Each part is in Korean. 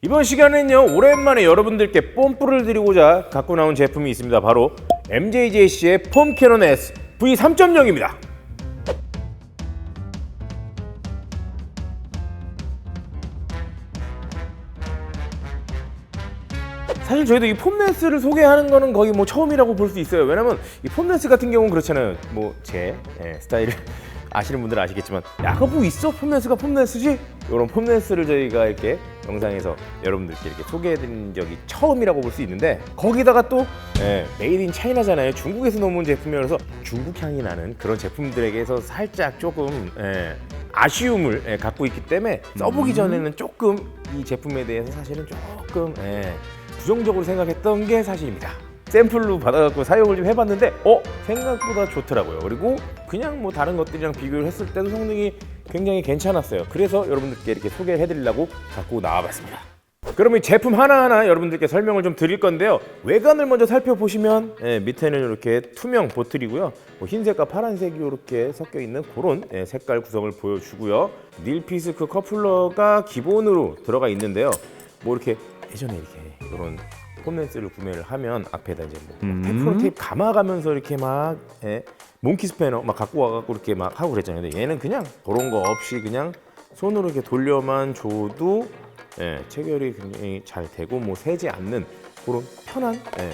이번 시간에는요 오랜만에 여러분들께 뽐뿌를 드리고자 갖고 나온 제품이 있습니다. 바로 MJJC의 폼 캐논 S V3.0입니다. 사실 저희도 이 폼렌스를 소개하는 거는 거의 뭐 처음이라고 볼 수 있어요. 왜냐면 이 폼렌스 같은 경우는 그렇잖아요. 뭐 제 스타일을 아시는 분들은 아시겠지만 야 그거 뭐 있어? 폼렌스가 폼렌스지 이런 폼렌스를 저희가 이렇게 영상에서 여러분들께 이렇게 소개해드린 적이 처음이라고 볼 수 있는데 거기다가 또 예, 메이드 인 차이나잖아요 중국에서 넘어온 제품이라서 중국 향이 나는 그런 제품들에게서 살짝 조금 예, 아쉬움을 예, 갖고 있기 때문에 써보기 전에는 조금 이 제품에 대해서 사실은 조금 예, 부정적으로 생각했던 게 사실입니다. 샘플로 받아갖고 사용을 좀 해봤는데 어 생각보다 좋더라고요. 그리고 그냥 뭐 다른 것들이랑 비교를 했을 때도 성능이 굉장히 괜찮았어요. 그래서 여러분들께 이렇게 소개해드리려고 갖고 나와봤습니다. 그러면 이 제품 하나하나 여러분들께 설명을 좀 드릴 건데요. 외관을 먼저 살펴보시면 예, 밑에는 이렇게 투명 보틀이고요. 뭐 흰색과 파란색이 이렇게 섞여 있는 그런 예, 색깔 구성을 보여주고요. 닐피스크 커플러가 기본으로 들어가 있는데요. 뭐 이렇게 예전에 이렇게 이런 폼렌스를 구매를 하면 앞에다 이제 뭐 테프론 테이프 감아가면서 이렇게 막 예, 몽키 스패너 막 갖고 와갖고 이렇게 막 하고 그랬잖아요. 근데 얘는 그냥 그런 거 없이 그냥 손으로 이렇게 돌려만 줘도 예, 체결이 굉장히 잘 되고 뭐 새지 않는 그런 편한 예,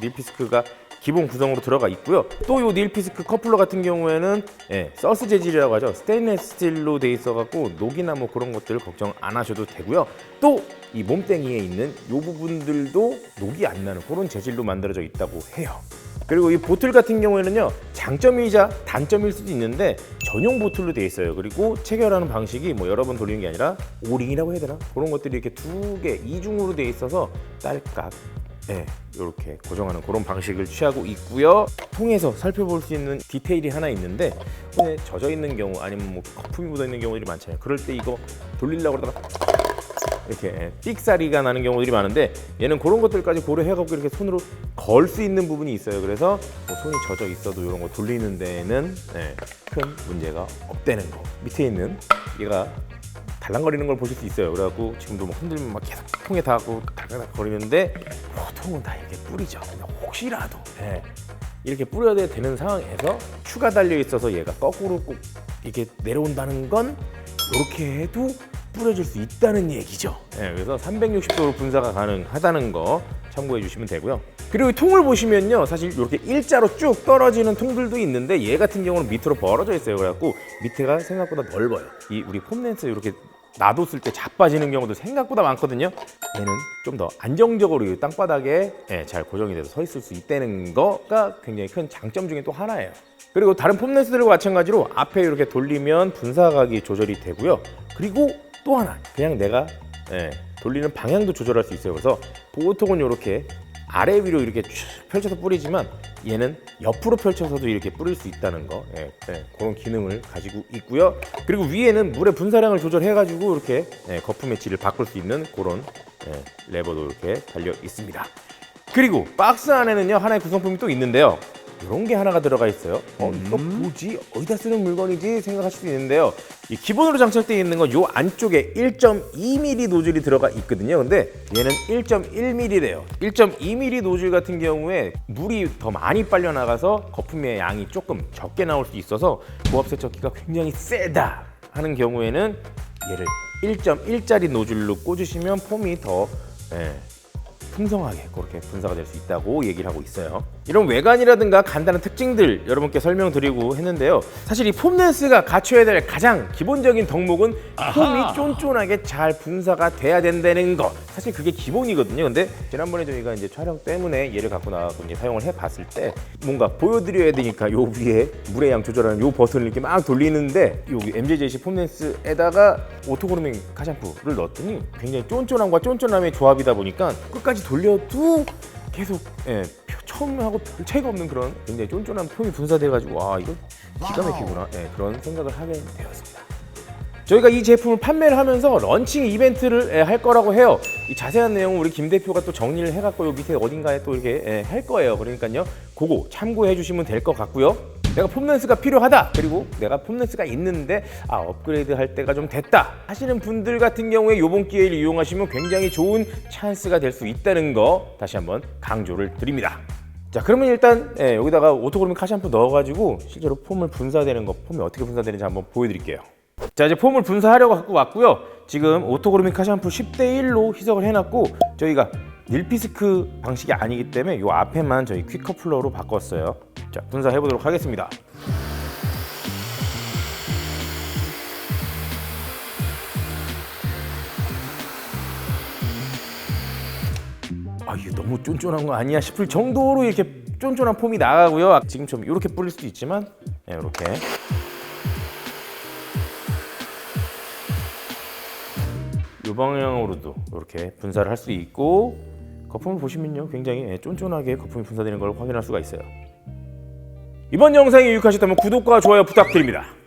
닐피스크가 기본 구성으로 들어가 있고요. 또 이 닐피스크 커플러 같은 경우에는 예, 서스 재질이라고 하죠. 스테인레스 스틸로 돼 있어갖고 녹이나 뭐 그런 것들 걱정 안 하셔도 되고요. 또 이 몸땡이에 있는 이 부분들도 녹이 안 나는 그런 재질로 만들어져 있다고 해요. 그리고 이 보틀 같은 경우에는요 장점이자 단점일 수도 있는데 전용 보틀로 돼 있어요 그리고 체결하는 방식이 뭐 여러 번 돌리는 게 아니라 오링이라고 해야 되나 그런 것들이 이렇게 두 개 이중으로 돼 있어서 딸깍 네, 이렇게 고정하는 그런 방식을 취하고 있고요. 통해서 살펴볼 수 있는 디테일이 하나 있는데 손에 젖어 있는 경우 아니면 뭐 거품이 묻어 있는 경우들이 많잖아요. 그럴 때 이거 돌리려고 그러다가 이렇게 삑사리가 나는 경우들이 많은데 얘는 그런 것들까지 고려해갖고 이렇게 손으로 걸 수 있는 부분이 있어요. 그래서 뭐 손이 젖어 있어도 이런 거 돌리는 데에는 네, 큰 문제가 없다는 거. 밑에 있는 얘가 달랑거리는 걸 보실 수 있어요. 그래갖고 지금도 뭐 흔들면 막 계속 통에 닿고 달랑달랑 거리는데 보통은 다 이렇게 뿌리죠. 혹시라도 예, 이렇게 뿌려야 되는 상황에서 추가 달려 있어서 얘가 거꾸로 꼭 이렇게 내려온다는 건 이렇게 해도 뿌려질 수 있다는 얘기죠. 예, 그래서 360도로 분사가 가능하다는 거 참고해 주시면 되고요. 그리고 이 통을 보시면요, 사실 이렇게 일자로 쭉 떨어지는 통들도 있는데 얘 같은 경우는 밑으로 벌어져 있어요. 그래갖고 밑에가 생각보다 넓어요. 이 우리 폼렌스 이렇게 놔뒀을 때 자빠지는 경우도 생각보다 많거든요. 얘는 좀 더 안정적으로 이 땅바닥에 예, 잘 고정이 돼서 서 있을 수 있다는 거가 굉장히 큰 장점 중에 또 하나예요. 그리고 다른 폼렌스들과 마찬가지로 앞에 이렇게 돌리면 분사각이 조절이 되고요. 그리고 또 하나 그냥 내가 예, 돌리는 방향도 조절할 수 있어요. 그래서 보통은 이렇게 아래 위로 이렇게 쭉 펼쳐서 뿌리지만 얘는 옆으로 펼쳐서도 이렇게 뿌릴 수 있다는 거 예, 예, 그런 기능을 가지고 있고요. 그리고 위에는 물의 분사량을 조절해가지고 이렇게 예, 거품의 질을 바꿀 수 있는 그런 예, 레버도 이렇게 달려 있습니다. 그리고 박스 안에는요 하나의 구성품이 또 있는데요. 이런 게 하나가 들어가 있어요. 어, 이거 뭐지? 어디다 쓰는 물건이지? 생각하실 수 있는데요. 이 기본으로 장착되어 있는 건 요 안쪽에 1.2mm 노즐이 들어가 있거든요. 근데 얘는 1.1mm래요. 1.2mm 노즐 같은 경우에 물이 더 많이 빨려 나가서 거품의 양이 조금 적게 나올 수 있어서 고압 세척기가 굉장히 세다 하는 경우에는 얘를 1.1짜리 노즐로 꽂으시면 폼이 더 예, 풍성하게 그렇게 분사가 될 수 있다고 얘기를 하고 있어요. 이런 외관이라든가 간단한 특징들 여러분께 설명드리고 했는데요. 사실 이 폼렌스가 갖춰야 될 가장 기본적인 덕목은 폼이 쫀쫀하게 잘 분사가 돼야 된다는 거. 사실 그게 기본이거든요. 근데 지난번에 저희가 이제 촬영 때문에 얘를 갖고 이제 사용을 해봤을 때 뭔가 보여드려야 되니까 요 위에 물의 양 조절하는 요 버튼을 이렇게 막 돌리는데 여기 MJJC 폼렌스에다가 오토그루밍 가샴푸를 넣었더니 굉장히 쫀쫀함과 쫀쫀함의 조합이다 보니까 끝까지 돌려도 계속 예, 표- 처음하고 별 차이가 없는 그런 굉장히 쫀쫀한 폼이 분사돼가지고 와 이거 기가 막히구나 예, 그런 생각을 하게 되었습니다. 저희가 이 제품을 판매를 하면서 런칭 이벤트를 예, 할 거라고 해요. 이 자세한 내용은 우리 김 대표가 또 정리를 해갖고 요 밑에 어딘가에 또 이렇게 예, 할 거예요. 그러니까요, 그거 참고해 주시면 될 것 같고요. 내가 폼렌스가 필요하다 그리고 내가 폼렌스가 있는데 아 업그레이드 할 때가 좀 됐다 하시는 분들 같은 경우에 이번 기회를 이용하시면 굉장히 좋은 찬스가 될 수 있다는 거 다시 한번 강조를 드립니다. 자 그러면 일단 예, 여기다가 오토그루밍 카시 샴푸 넣어가지고 실제로 폼을 분사되는 거 폼이 어떻게 분사되는지 한번 보여드릴게요. 자 이제 폼을 분사하려고 갖고 왔고요. 지금 오토그루밍 카시 샴푸 10대 1로 희석을 해놨고 저희가 닐피스크 방식이 아니기 때문에 요 앞에만 저희 퀵커플러로 바꿨어요. 자 분사해 보도록 하겠습니다. 아 이게 너무 쫀쫀한 거 아니야 싶을 정도로 이렇게 쫀쫀한 폼이 나가고요. 지금처럼 이렇게 뿌릴 수도 있지만 네, 이렇게 이 방향으로도 이렇게 분사를 할 수 있고 거품을 보시면요 굉장히 예, 쫀쫀하게 거품이 분사되는 걸 확인할 수가 있어요. 이번 영상이 유익하셨다면 구독과 좋아요 부탁드립니다.